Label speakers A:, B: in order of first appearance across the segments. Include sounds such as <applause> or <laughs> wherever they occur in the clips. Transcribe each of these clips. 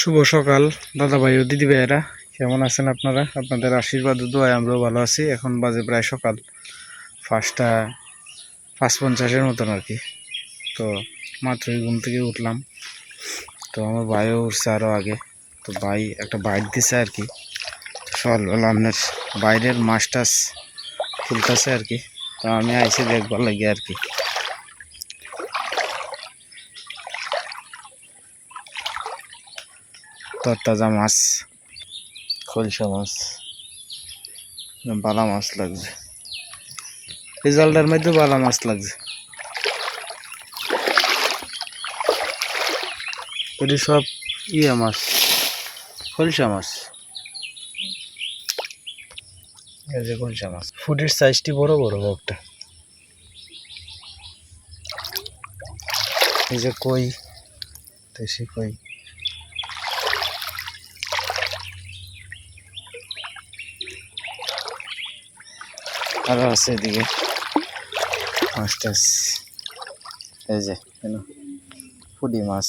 A: শুভ সকাল দাদা ভাই ও দিদি ভাইয়েরা কেমন আছেন আপনারা? আপনাদের আশীর্বাদ দোয়ায় আমরাও ভালো আছি। এখন বাজে প্রায় সকাল পাঁচটা পাঁচ পঞ্চাশের মতন আর কি। তো মাত্রই ঘুম থেকে উঠলাম। তো আমার ভাইও উঠছে আরও আগে। তো ভাই একটা বাইট দিছে আর কি। সকালবেলা আপনার বাইরের মাছ টাছ তুলতেছে আর কি। তো আমি আইসি দেখবার লাগে আর কি। তরতাজা মাছ। খলসা মাছ। বালা মাছ লাগছে। এই জালটার মধ্যে বালা মাছ লাগছে। এটি সব ইয়ে মাছ খলসা মাছ। এই যে খলসা মাছ। ফুটের সাইজটি বড় বড় একটা এই যে কই দেশি কই। আরও আছে এদিকে। মাছ টাছ এই যে কেন পুডি মাছ।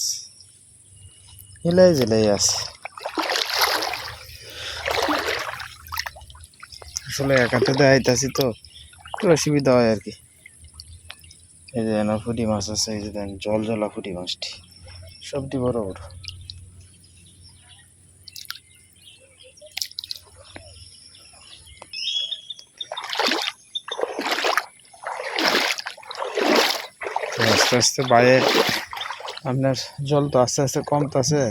A: হিলাই জিলাই আছে। আসলে একাতে দেখাইতেছি তো, একটু অসুবিধা হয় আর কি। এই যে ফুটি মাছ আছে, এই যে দেন জল জলা ফুটি মাছটি, সবটি বড় বড় তো আস্তে আস্তে বাইরে আপনার জল তো আস্তে আস্তে কমতেছে।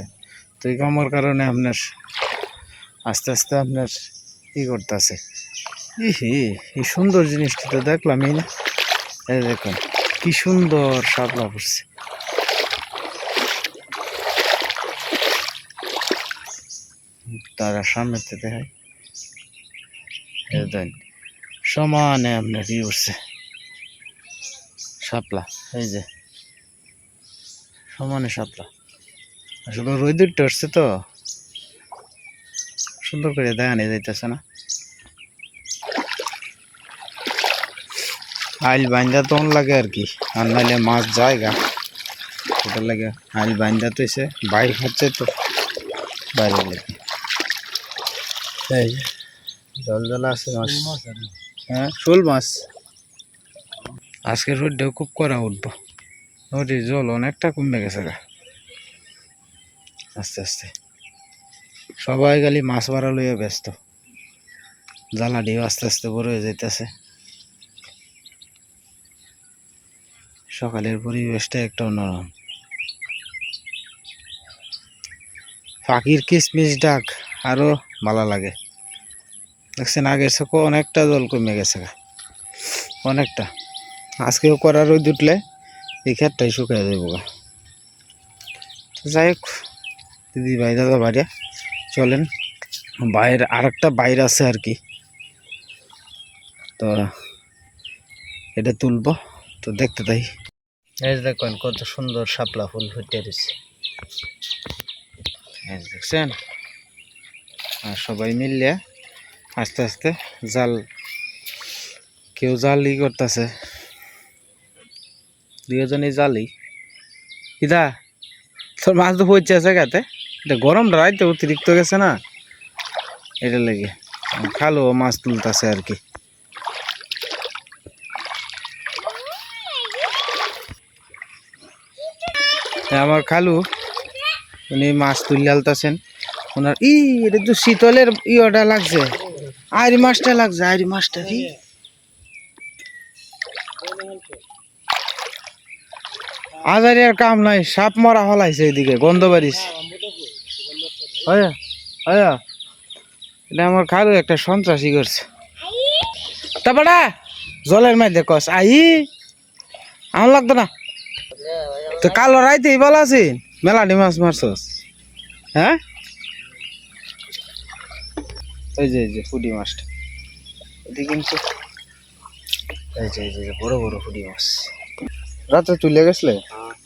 A: তো এই কমার কারণে আপনার আস্তে আস্তে আপনার ই করতেছে। ইহি, এই সুন্দর জিনিসটি তো দেখলামই না? এই দেখুন, কি সুন্দর শাপলা পড়ছে। তারা সামনে থেকে দেন, সমানে আপনার ই উঠছে শাপলা। এই যে। সমানে শাপলা আসলে রোদের টরছে তো। সুন্দর করে দেখানো যাইতেছে না। আইল বাইন্দা তখন লাগে আর কি। আর নাইলে মাছ জায়গা। ওটার লাগে আইল বাইন্দা তো এসে বাইর খাচ্ছে তো। বাইরে লাগে এই জল জলা আছে মাছ। হ্যাঁ শোল মাছ। আজকের রোদটাও খুব করা উঠবো। নদীর জল অনেকটা কমে গেছে গা। আস্তে আস্তে। সবাই খালি মাছ মারা লইয়া ব্যস্ত। জ্বালাডিও আস্তে আস্তে বড় হয়ে যাইতেছে। সকালের পরিবেশটা একটা অন্যরকম। পাখির কিসমিস ডাক আরও ভালো লাগে। দেখছেন আগের চোখে অনেকটা জল কমে গেছে অনেকটা। আজকেও করার রোদ উঠলে এই ক্ষেতটাই শুকিয়ে যাব গা। যাই হোক দিদি ভাই দাদা বাইরে চলেন। বাইরে আর একটা বাইর আছে আর কি। তো এটা তুলবো তো দেখতে তাই এই দেখেন কত সুন্দর শাপলা ফুল ফুটে রয়েছে। দেখছেন? আর সবাই মিললে আস্তে আস্তে জাল কেউ জাল ই করতেছে। দুজনই জালি। কিদা তোর মাছ তো পড়ছে আছে গাতে। গরম রাইতে অতিরিক্ত গেছে না। এটা লেগে খালো মাছ তুলতেছে আর কি। আমার খালু, উনি মাছ তুলে আলতাছেন। ওনার ই, এটা তো শীতলের ইয়েটা লাগছে। আইরি মাছটা লাগছে আইরি মাছটা কি? আজারি আর কাম নাই, সাপ মারা হলাইছে এদিকে গন্ধ বাড়িস এটা আমার খালু একটা সন্ত্রাসী করছে। তারপরে জলের মধ্যে কস, আই। আমার লাগতো না। তো কালো রাইতে ভালো আছি মেলাটি মাছ মারছস। হ্যাঁ? এই যে এই যে ফুটি মাছটা। কিন্তু এই যে এই যে, বড় বড় ফুটি মাছ। রাত্রে তুলে গেছলে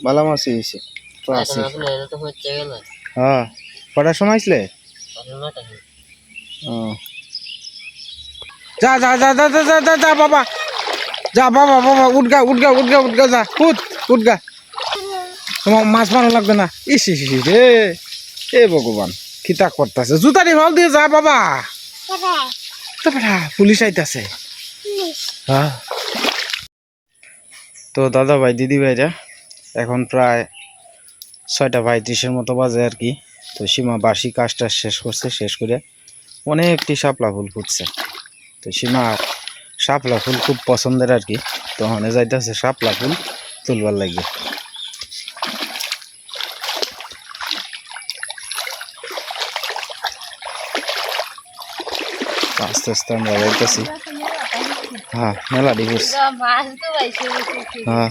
A: ভালো মাছ হয়েছে তো আছে হ্যাঁ কটার সময় যা যা যা যা যা যা যা বাবা। যা বাবা বাবা উঠগা উঠগা উঠগা উঠগা যা উঠ উঠগা তোমার মাছ ভালো লাগবে না। ইস রে এ ভগবান খিতা করতেছে? জুতারি ভালো দিয়ে যা বাবা। তারপরে পুলিশ আইতাছে। হ্যাঁ। তো দাদা ভাই দিদি ভাইরা এখন প্রায় ছয়টা পঁয়ত্রিশের মতো বাজে আর কি। তো সীমা বাসি কাজটা শেষ করছে শেষ করে অনেকটি শাপলা ফুল ফুটছে। তো সীমা শাপলা ফুল খুব পছন্দের আর কি। তো ওখানে যাইতেছে শাপলা ফুল তুলবার লাগে। আস্তে আস্তে আমরা যাইতেছি। হ্যাঁ মেলা
B: পাইছে
A: হ্যাঁ।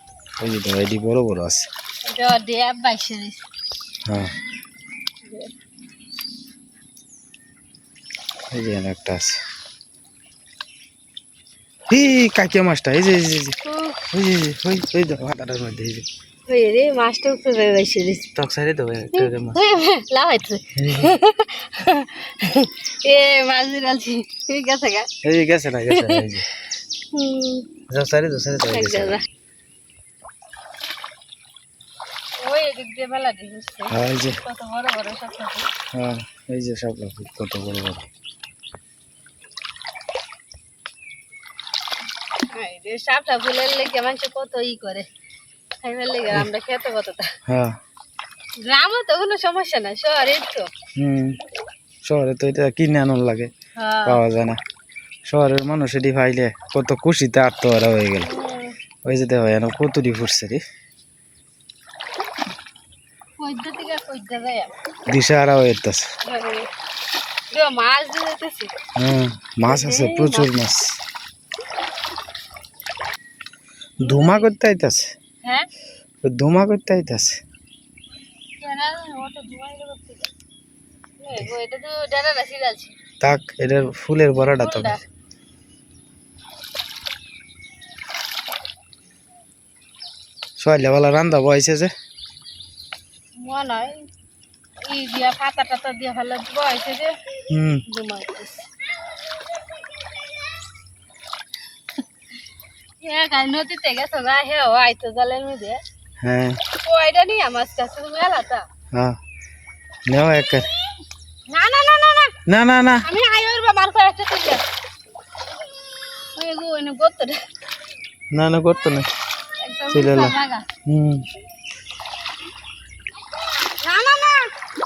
A: ওই যে
B: তো
A: বড় বড় আছে।
B: এটা
A: হ্যাঁ। এই যে একটা আছে। এই কাকিয়া মাছটা এই যে এই যে এই ওই যে, এই ওই ওই দেখো হাতাটার মধ্যে এই যে।
B: রে মাছটা উপরে বাইশে দিছে
A: টক সাইডে তো একটা রে মাছ
B: লাগাইছে এ মাছ গা।
A: এই গেছে না গেছে এই যে। যাও সাইডে তো সাইডে তো
B: এক
A: গেছে
B: দাদা ওই এদিক দিয়ে মেলা দিচ্ছে
A: হ্যাঁ যে। হ্যাঁ এই যে শাপলা ফুল কত বড় বড়।
B: এই ফুলের লেগে মানুষ কত ই করে। খাইবার লেগে আমরা খেতে কতটা।
A: হ্যাঁ।
B: গ্রামে তো কোনো সমস্যা শহরে তো।
A: হুম শহরে তো এটা কিনে আনার লাগে
B: হ্যাঁ।
A: পাওয়া যায় না। শহরের মানুষ এটি পাইলে কত খুশিতে আত্মহারা হয়ে গেল। ওই যেতে এনে কতটি ফুটছে রে। দিশাহারা হয়ে যেতেছে হ্যাঁ মাছ আছে প্রচুর মাছ। ধুমা করতে আইতাছে। ধুমা করতে আইতাছে। তাক এটার ফুলের বড়াটা তবে
B: সবাই
A: লেবালা রান্দা বয়সে যে।
B: মনে নদীতে গেছো গা হ্যাঁ আইতো জালের মধ্যে
A: হ্যাঁ।
B: কয়টা নিয়ে আমার কাছে
A: হ্যাঁ।
B: না না না না না।
A: না না
B: আমি আইওর বাবার কাছে তুই যা
A: না। ছিল না হুম।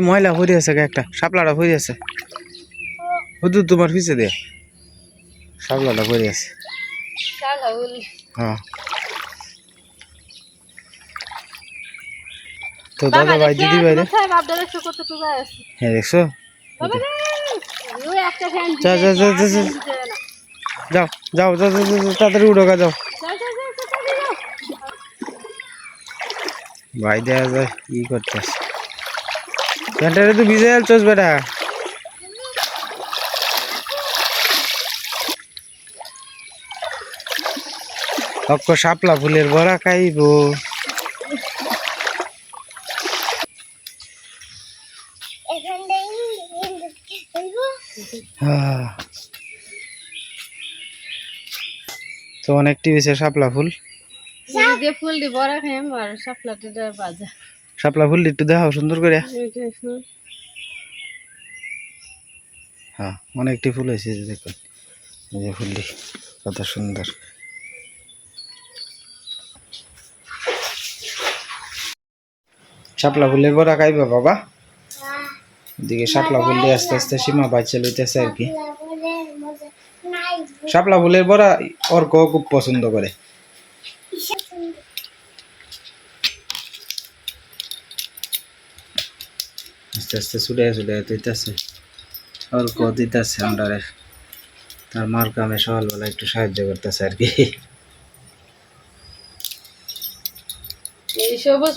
A: ময়লা আছে একটা আছে। পিছে দে। আছে। হ্যাঁ। তো দাদা ভাই দিদি হ্যাঁ, দেখছ? যাও যাও যাও যাও তাড়াতাড়ি উঠো গা যাও ভাই দেয়া যায় ই করতেছ। প্যান্টারে তো ভিজে যাচ্ছস বেটা। অক্ক শাপলা ফুলের বড়া খাইব। তো অনেকটি হয়েছে শাপলা ফুল।
B: দিয়ে ফুল দি বড় খাইম আর সাপলাতে বাজা।
A: শাপলা ফুল একটু দেখাও সুন্দর করে। হ্যাঁ অনেকটি ফুল হয়েছে দেখুন। এই যে ফুললি কত সুন্দর। শাপলা ফুলের বড়া খাইবা বাবা? এদিকে শাপলা ফুল দিয়ে আস্তে আস্তে সীমা বাচ্চা লইতেছে আর কি। শাপলা ফুলের বড়া অর্ক খুব পছন্দ করে। আস্তে আস্তে ছুটে ছুটে দিতেছে। অর্ক দিতেছে আন্ডারে তার মার কামে সকালবেলা একটু সাহায্য করতেছে আর কি।
B: সবুজ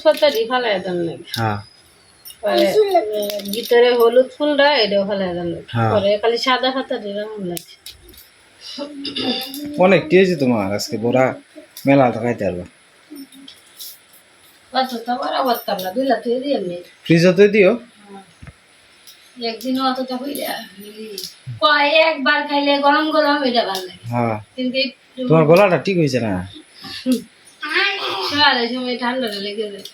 B: ফালাই দেন নাকি?
A: হ্যাঁ।
B: ভিতরে হলুদ ফুলটা এটাও ফালাই দেন
A: হ্যাঁ।
B: পরে খালি সাদা পাতাটি এরকম লাগছে।
A: অনেক টেয়েছে তোমার আজকে বড়া মেলা তো খাইতে পারবা। ফ্রিজতে দিও?
B: একদিনও অতটা হইলে কয় একবার খাইলে গরম গরম এটা ভালো লাগে।
A: হ্যাঁ।
B: কিন্তু
A: তোমার গলাটা ঠিক হয়েছে না?
B: সময় ঠান্ডাটা লেগে যায়।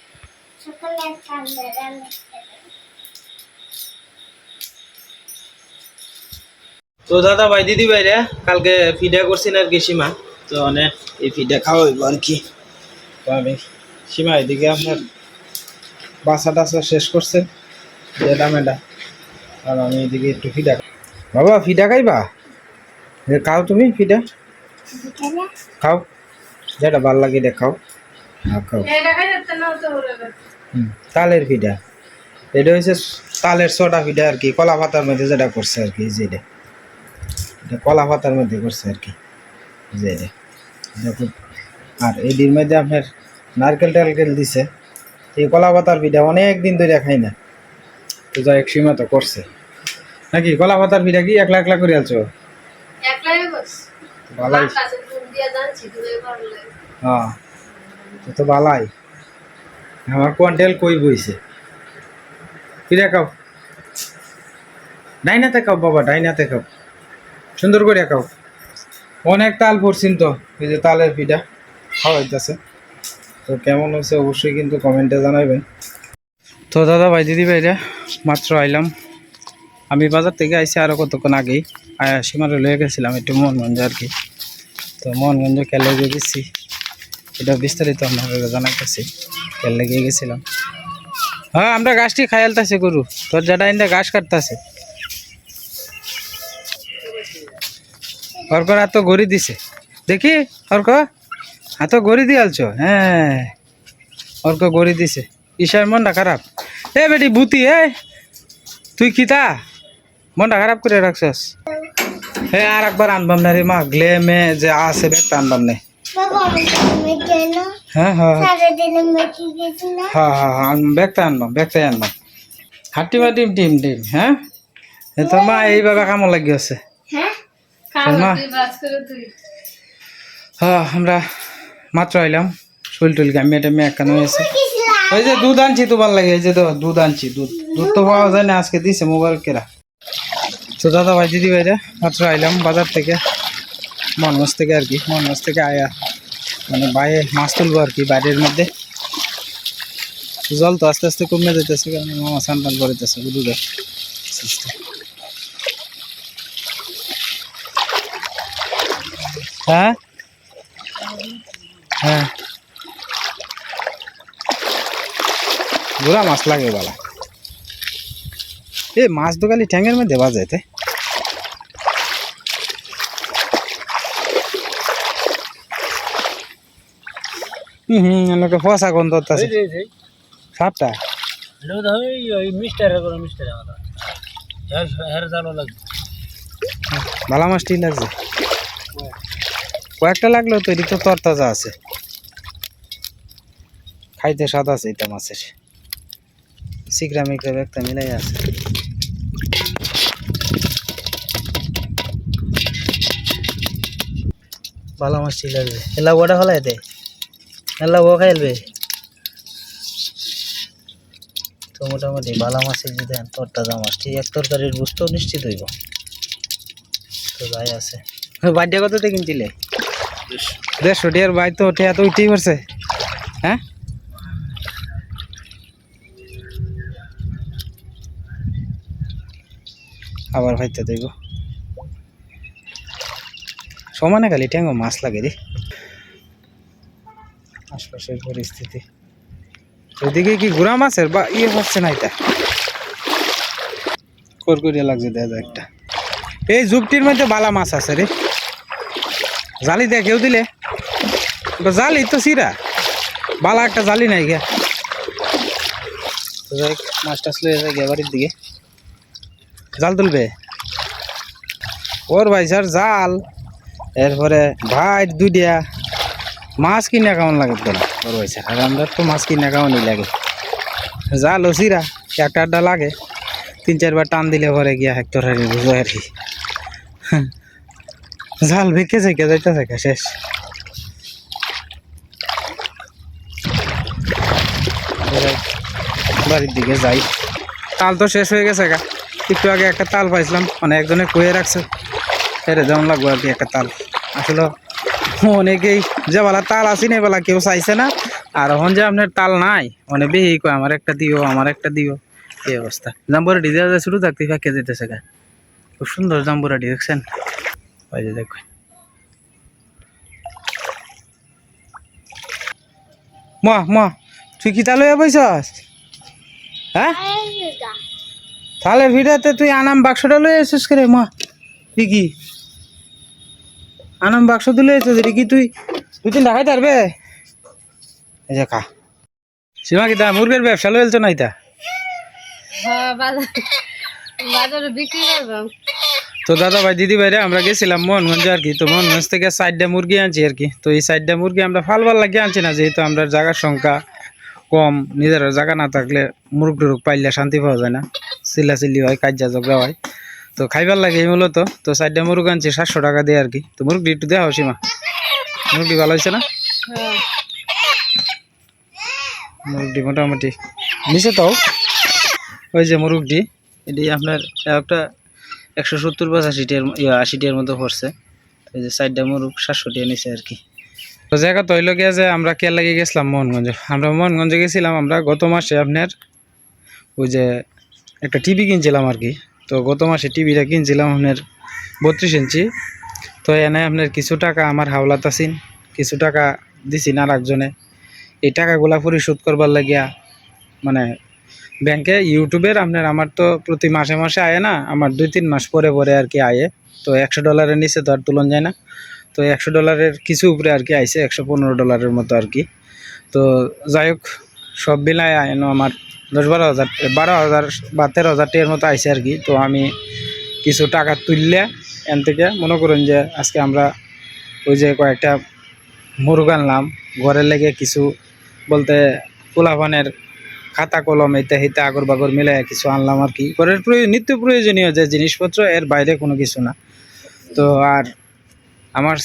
A: তো দাদা ভাই দিদি ভাই রে কালকে ফিডা করছেন আর কি সীমা? তো অনেক এই ফিডা খাওয়া হইব আর কি। তো আমি সীমা এদিকে আপনার বাসা টাসা শেষ করছেন? এটা মেডা আর আমি এদিকে একটু ফিডা বাবা, ফিডা খাইবা? খাও তুমি ফিডা। খাও। যেটা ভালো লাগে এটা খাও। হ্যাঁ খাও। তালের পিঠা এটা হচ্ছে তালের সোডা পিঠা আর কি, কলা পাতার মধ্যে যেটা করছে আর কি যে এটা। কলা পাতার মধ্যে করছে আর কি যে আর এটির মধ্যে আপনার নারকেল টারকেল দিছে, এই কলা পাতার পিঠা অনেক দিন ধরে খাই না। তো যাই এক সীমা তো করছে। নাকি কলা পাতার পিঠা কি একলা একলা করে আলছো
B: একলাই
A: ভালাই হ্যাঁ তো ভালাই আমার কোয়ান্টেল কই বইছে? ফিরে খাও। ডাইনাতে খাও বাবা ডাইনাতে খাও। সুন্দর করে খাও। অনেক তাল পড়ছেন তো এই যে তালের পিঠা। খাওয়াইতেছে। তো কেমন হয়েছে অবশ্যই কিন্তু কমেন্টে জানাবেন তো দাদা ভাই, দিদি ভাইরা, মাত্র আইলাম। আমি বাজার থেকে আইসি আরও কতক্ষণ আগেই। সীমারে লয়ে গেছিলাম, একটু মোহনগঞ্জ আর কি। তো মোহনগঞ্জ কেলে গিয়ে গেছি? এটা বিস্তারিত আপনাদের জানাইতেছি। কেলে গিয়ে গেছিলাম? হ্যাঁ আমরা গাছটি খায়ালতাছি গরু। তোর যেটা ইন্দা ঘাস কাটতাছে। অর্কর হাত গড়ি দিছে। দেখি, অর্ক। হাত গড়ি দিয়ে আলছো? হ্যাঁ। অর্ক গড়ি দিছে। ঈশার মনটা খারাপ। এ বেটি বুতি এ তুই কিতা মনটা খারাপ করে রাখছস? হ্যাঁ আর একবার আনবাম না রে মা গ্লেমে যে আছে ব্যাগটা আনবাম না। হ্যাঁ হ্যাঁ হ্যাঁ। হ্যাঁ হ্যাঁ হ্যাঁ ব্যাগটা আনবাম ব্যাগটাই আনবাম। হাঁটিবা ডিম ডিম ডিম হ্যাঁ? তো মা এইভাবে কামো লাগি আছে। মা।
B: করে তুই।
A: হ্যাঁ আমরা মাত্র আইলাম। শরীর টুল গামিয়ে টামিয়ে একখানে হয়েছে। ওই যে দুধ আনছি, তো ভালো লাগে। এই যে তো দুধ আনছি, দুধ। দুধ তো পাওয়া যায় না, আজকে দিছে মোবাইল কেরা। তো দাদা ভাই, দিদি ভাইরা, মাত্র আইলাম বাজার থেকে। মনমাস থেকে আর কি মনমাস থেকে আয়া। মানে বাইরে মাছ তুলবো আর কি, বাইরের মধ্যে। জল তো আস্তে আস্তে কমে যেতেছে কারণ মামা স্নান টান করিতেছে দুধে হ্যাঁ? হ্যাঁ। গুড়া মাছ লাগে বালা। এ মাছ তো খালি ঠ্যাঙের মধ্যে বাজাইতে হুম হুম এনেকে ফসা গন্ধ আছে সাপটা? ভালা মাছটি লাগছে। কয়েকটা লাগল তো এটি তো তরতাজা আছে। খাইতে স্বাদ আছে এটা মাছের। সিকরা মিকরা একটা মিলাই আছে ভালো মাছটি লাগবে এলা ওটা ফেলাই দে। এলা ও খাইলবে তো মোটামুটি ভালো মাছের যদি দেন তরতাজা মাছটি এক তরকারির বুঝতেও নিশ্চিত হইব। তো যাই আছে। বাড়িটা কততে কিনছিলে? দেড়শো। টিয়ার বাই তো টিয়া তো উঠেই পারছে হ্যাঁ? আবার ভাইতে দেব সমানে খালি ট্যাঙ্গো মাছ লাগে রে। আশপাশের পরিস্থিতি। ওইদিকে কি ঘোরা মাছের বা ইয়ে হচ্ছে না এটা? করকরিয়া লাগছে দেখা একটা। এই যুগটির মধ্যে বালা মাছ আছে রে। জালি দেয় কেউ দিলে? জালি তো সিরা বালা একটা জালি নাই গিয়া তো যাই হোক, মাছ টাছ লয়ে যায় বাড়ির দিকে। জাল তুলবে? ওর ভাই স্যার জাল। এরপরে ভাই দুইটা। মাছ কিনা কেমন লাগে তো ওর ভাই স্যার, আর আমরা তো মাছ কিনা কেমনই লাগে? জাল ও সিরা একটা আড্ডা লাগে। তিন চারবার টান দিলে পরে গিয়া হেক্টর হারি বুঝো আর কি। জাল ভেকে থেকে যাইতে থাকে শেষ। বাড়ির দিকে যাই। তাল তো শেষ হয়ে গেছে গা। একটু আগে একটা তাল পাইছিলাম। মানে একজনে কয়ে রাখছে হেরে যেমন লাগবে আর কি একটা তাল। আসলে অনেকেই যে বেলা তাল আসি না বেলা কেউ চাইছে না। আর এখন যে আপনার তাল নাই মানে বেহি কয়, আমার একটা দিও, আমার একটা দিও। এই অবস্থা। দেওয়া যায় শুরু থাকতে ফাঁকে যেতেছে গা। খুব সুন্দর জাম্বুরাটি দেখছেন? ওই যে দেখো মা মা, তুই কি তালুয়া বইছস? হ্যাঁ? তাহলে ভিড়াতে তুই আনাম বাক্সটা লয়ে এসেছিস করে মা? তুই কি আনাম বাক্স তুলে এসেছিস এটা কি তুই তুই তিন দেখাই পারবে? এই যে খা। সীমা কি তা মুরগের ব্যবসা লয়েছ না ইতা
B: হ্যাঁ বাজার বাজারে বিক্রি করবাম
A: তো দাদা ভাই দিদি ভাইরে আমরা গেছিলাম মোহনগঞ্জে আর কি তো মোহনগঞ্জ থেকে সাইডটা মুরগি আনছি আর কি। তো এই সাইডটা মুরগি আমরা ফালবার লাগিয়ে আনছি না যেহেতু আমরা জায়গার সংখ্যা কম নিজের জায়গা না থাকলে মুরগ টুরুক পাইলে শান্তি পাওয়া যায় না। চিল্লা চিল্লি হয় কাজ্যা ঝগড়া হয়। তো খাইবার লাগে এই মূলত। তো সাইডটা মুরগ আনছি, সাতশো টাকা দিয়ে আর কি। তো মুরগি একটু দেওয়া সীমা। মুরগি ভালো হয়েছে না?
B: হ্যাঁ
A: মুরগটি মোটামুটি। নিচে তো? ওই যে মুরগটি এটি আপনার একটা একশো সত্তর পঁচাশিটির ইয়া আশিটির মতো পড়ছে। এই যে সাইডটা মুরগ সাতশো নিচে আর কি। তো জায়গা তো হইল গিয়া যে আমরা কে লাগিয়ে গেছিলাম মোহনগঞ্জ। আমরা মোহনগঞ্জে গেছিলাম, আমরা গত মাসে আপনার ওই যে একটা টিভি কিনছিলাম আর কি। তো গত মাসে টিভিটা কিনছিলাম আপনার বত্রিশ ইঞ্চি। তো এনে আপনার কিছু টাকা আমার হাওলাত আছেন কিছু টাকা দিছি না একজনে এই টাকাগুলা পরিশোধ করবার লাগিয়া মানে ব্যাংকে ইউটিউবের আপনার আমার তো প্রতি মাসে মাসে আয় না, আমার দুই তিন মাস পরে পরে আর কি আয়ে। তো একশো ডলারের নিচে তো আর তুলন যায় না। তো একশো ডলারের কিছু উপরে আর কি আইসে একশো পনেরো ডলারের মতো আর কি। তো যাই হোক, সব মিলায় আয়নো আমার দশ বারো হাজার বারো হাজার বা তেরো হাজার টাকার মতো আইসে আর কি। তো আমি কিছু টাকা তুললে এন থেকে মনে করুন যে আজকে আমরা ওই যে কয়েকটা মুরগ আনলাম, ঘরের লেগে কিছু বলতে পোলাপানের খাতা, কলম এটা হিতে আগর বাগর মিলে কিছু আনলাম আর কি। ঘরের নিত্য প্রয়োজনীয় যে জিনিসপত্র, এর বাইরে কোনো কিছু না। তো আর আমার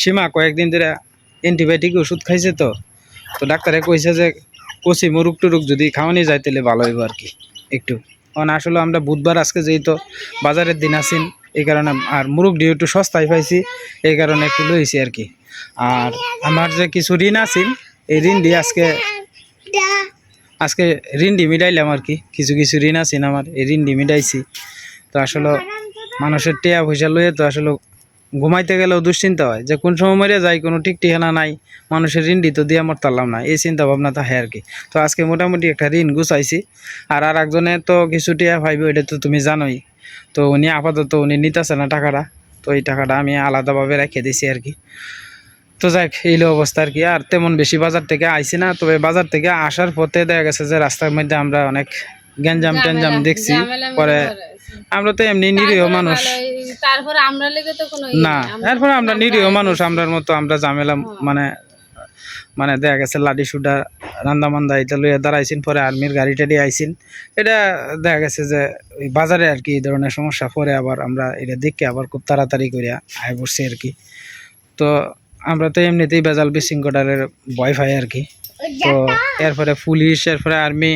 A: সীমা কয়েকদিন ধরে অ্যান্টিবায়োটিক ওষুধ খাইছে তো। তো ডাক্তারে কইছে যে কচি মুরুগ টুরুক যদি খাওয়ানি যায় তাহলে ভালো হইব আর কি, একটু। কারণ আসলে আমরা বুধবার আজকে যেহেতু বাজারের দিন আসিন এই কারণে আর মুরুগ দিয়ে একটু সস্তায় পাইছি, এই কারণে একটু লইছি আর কি। আর আমার যে কিছু ঋণ আছিল এই ঋণ দিয়ে আজকে আজকে ঋণটি মিটাইলাম আর কি, কিছু কিছু ঋণ আছে আমার, এই ঋণটি মিটাইছি। তো আসলে মানুষের টেয়া পয়সা লইয়ে তো আসলে ঘুমাইতে গেলেও দুশ্চিন্তা হয় যে কোন সময় মরে যায় কোনো ঠিক ঠিকানা নাই মানুষের ঋণটি তো দিয়ে আমার তারলাম না এই চিন্তা ভাবনা থাকে আর কি তো আজকে মোটামুটি একটা ঋণ গুছাইছি। আর আর একজনে তো কিছু টিয়া পাইবে এটা তো তুমি জানোই। তো উনি আপাতত উনি নিতেছে না টাকাটা তো এই টাকাটা আমি আলাদাভাবে রেখে দিছি আর কি তো যাক এই হলো অবস্থা আর কি আর তেমন বেশি বাজার থেকে আইছি না তবে বাজার থেকে আসার পথে দেখা গেছে যে রাস্তার মধ্যে আমরা অনেক গ্যাঞ্জাম ট্যাঞ্জাম দেখছি পরে। আমরা তো এমনি নিরীহ মানুষ।
B: তারপরে আমরা লেগে তো কোনো
A: না
B: নেই। আমরা-
A: এরপরে আমরা নিরীহ মানুষ আমরার মতো আমরা ঝামেলা মানে মানে দেখা গেছে লাডি সুডা রান্দা মান্দা এটা লইয়া দাঁড়াইছেন পরে আর্মির গাড়ি টাড়ি আইছেন। এটা দেখা গেছে যে ওই বাজারে আর কি এই ধরনের সমস্যা পরে আবার আমরা এটা দেখে আবার খুব তাড়াতাড়ি করে আয় পড়ছি আর কি। তো আমরা তো এমনিতেই বেজাল বিশৃঙ্খলার ভয় পাই আর কি। তো এরপরে পুলিশ এরপরে আর্মি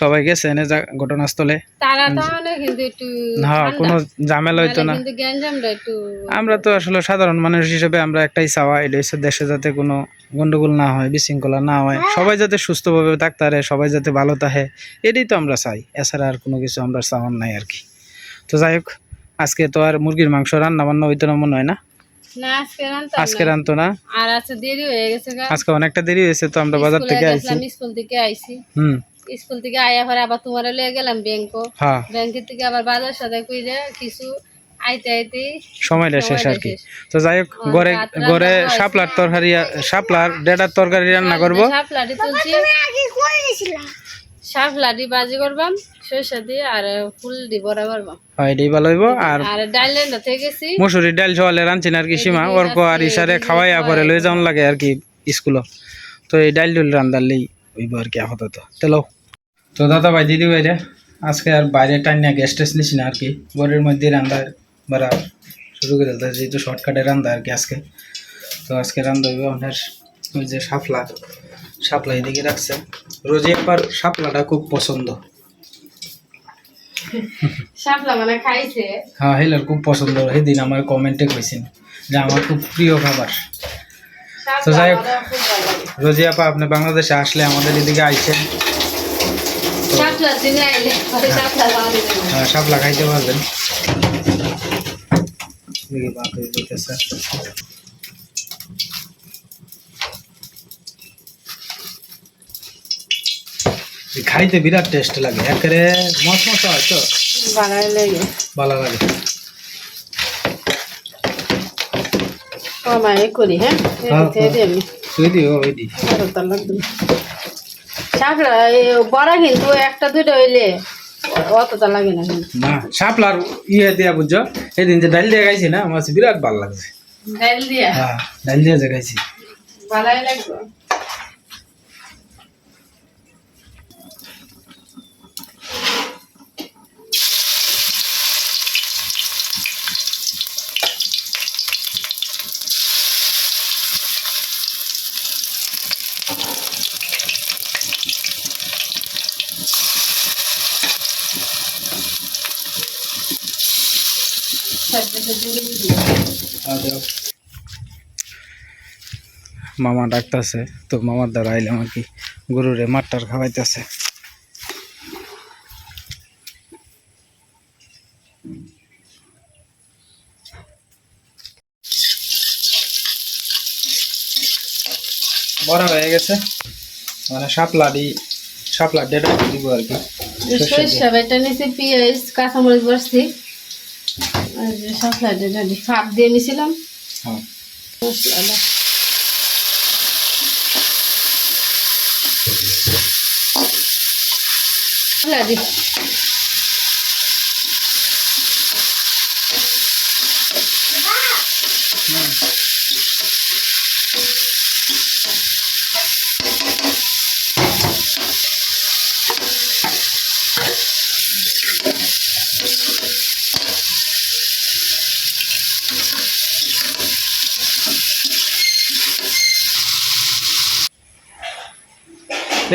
A: সবাই গেছে এনে ঘটনাস্থলে। হ্যাঁ কোনো ঝামেলা হইতো না। আমরা তো আসলে সাধারণ মানুষ হিসেবে আমরা একটাই চাওয়া এটা হচ্ছে দেশে যাতে কোনো গন্ডগোল না হয় বিশৃঙ্খলা না হয়। সবাই যাতে সুস্থভাবে থাকতে পারে সবাই যাতে ভালো থাকে এটাই তো আমরা চাই। এছাড়া আর কোনো কিছু আমরা চাওয়ার নাই আর কি। তো যাই হোক আজকে তো আর মুরগির মাংস রান্না বান্না হইতো না মনে হয় না?
B: আজকে
A: আজকে। রানতো না?
B: আর আচ্ছা দেরি হয়ে গেছে
A: আজকে অনেকটা দেরি হয়েছে তো আমরা বাজার থেকে আইছি।
B: স্কুল থেকে আইছি।
A: হুম।
B: স্কুল থেকে আয়া পরে আবার তোমার লয়ে গেলাম ব্যাংকও
A: হ্যাঁ।
B: ব্যাংকের থেকে আবার বাজার সাথে কইরে কিছু আইতে আইতে
A: সময়টা শেষ আর কি। তো যাই হোক
B: ও,
A: ঘরে ঘরে শাপলার তরকারি শাপলার ডেটার তরকারি রান্না করব?
B: শাপলাটি তুলছি। শাপলাটি বাজি করবাম সরষা দিয়ে আর ফুল দি বড়া করবাম
A: হয় ভালো হইব আর
B: আর ডাল গেছি।
A: মুসুরি ডাল সকালে আর কি সীমা অর্ক আর ইশারে খাওয়াইয়া পরে লয়ে যাওয়ান লাগে আর কি স্কুলও তো এই ডাল ডুল রান্ধারলেই হইব আর কি আপাতত। তেলো তো দাদা ভাই দিদি ভাইরা আজকে আর বাইরে টাইনা গ্যাস টেস নিছি না আর কি। ঘরের মধ্যে রান্না বাড়া শুরু করে যেহেতু শর্টকাটে আর কি আজকে। তো আজকে রান্না হইব আপনার ওই যে শাপলা। শাপলা এদিকে রাখছে রোজে একবার শাপলাটা খুব পছন্দ।
B: শাপলা মানে খাইছে?
A: হ্যাঁ হেলার খুব পছন্দ। সেদিন আমার কমেন্টে কইছেন যে আমার খুব প্রিয় খাবার। তো যাই হোক। রোজি আপা আপনি বাংলাদেশে আসলে আমাদের এদিকে
B: শাপলা বানাতে দেবো।
A: আহ, শাপলা খাইতে পারবেন। বাপ রে, দেখতেছে। এই খাইতে বিরাট টেস্ট লাগে একেবারে মশ মশা হয় তো। ভালো লাগে।
B: করি হ্যাঁ?
A: হ্যাঁ,
B: বড়া কিন্তু একটা দুইটা হইলে অতটা লাগে না কিন্তু।
A: না শাপলার ইয়ে দিয়া বুঝছ? সেদিন যে ডাল দিয়ে খাইছি না আমার বিরাট ভালো লাগছে।
B: ডাল দিয়া?
A: হ্যাঁ ডাল দিয়ে যে খাইছি।
B: ভালাই লাগবে।
A: মামা ডাকতেছে, তো মামার দ্বারা আইলাম আর কি গরুরে মাঠটার খাওয়াইতেছে। বড় হয়ে গেছে। মানে শাপলাডি শাপলা ডেটা দিব আর কি।
B: সরিষা বেটা নিছি পেঁয়াজ, কাঁচামরিচ বসছি। দিয়ে মশলাটা। শাপলা দি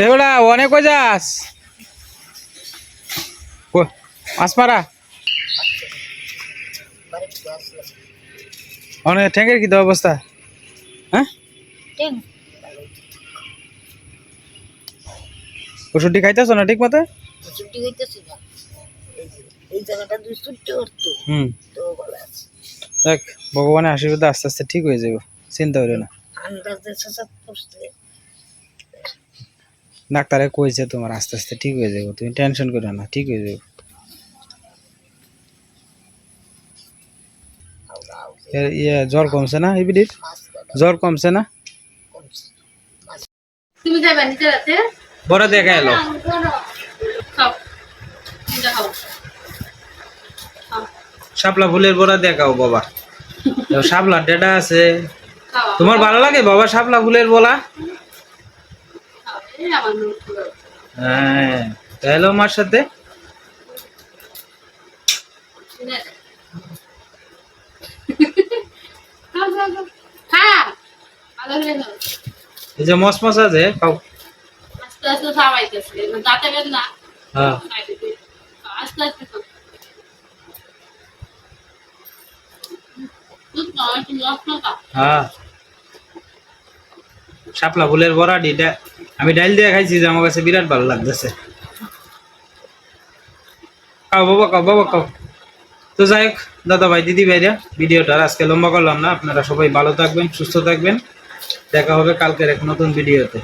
A: এবারা অনেক কই যাস? মাছ মারা। অনেক ঠেঙ্গের কি তো অবস্থা? হ্যাঁ? ওষুধটি খাইতেছ না ঠিক মতো?
C: ছুটি হইতেছে না। এই জায়গাটা দুই ছুটতে করতো
A: হুম।
C: তো ভালো আছে।
A: দেখ ভগবানের আশীর্বাদ আস্তে আস্তে ঠিক হয়ে যাবে। চিন্তা করিও না।
C: আন্দাজে
A: ডাক্তারে কইছে তোমার আস্তে আস্তে ঠিক হয়ে যাবে তুমি টেনশন করো না ঠিক হয়ে যাবে ইয়ে জ্বর কমছে না এবিডির
C: মাছ
A: জ্বর কমছে না?
B: তুমি খাইবা নিতে রাতে?
A: বড় দেখা এলো। শাপলা ফুলের বড়া দেখাও বাবা। <laughs> শাপলা ডেটা আছে। তোমার ভালো লাগে বাবা শাপলা ফুলের বলা
B: আমার।
A: হ্যাঁ তাহলে মার সাথে এই যে মসমস আছে, খাও
B: আস্তে আস্তে খাওয়াইতেছে দাঁতে বের না
A: হ্যাঁ
B: আস্তে আস্তে খাও।
A: হ্যাঁ শাপলা ফুলের বড়া ডিটা আমি ডাইল দিয়ে খাইছি যে আমার কাছে বিরাট ভালো লাগতেছে। খাও বাবা খাও বাবা, খাও। তো যাই হোক, দাদা ভাই, দিদি ভাইরা, ভিডিওটা আজকে লম্বা করলাম না। আপনারা সবাই ভালো থাকবেন, সুস্থ থাকবেন। দেখা হবে কালকের এক নতুন ভিডিওতে।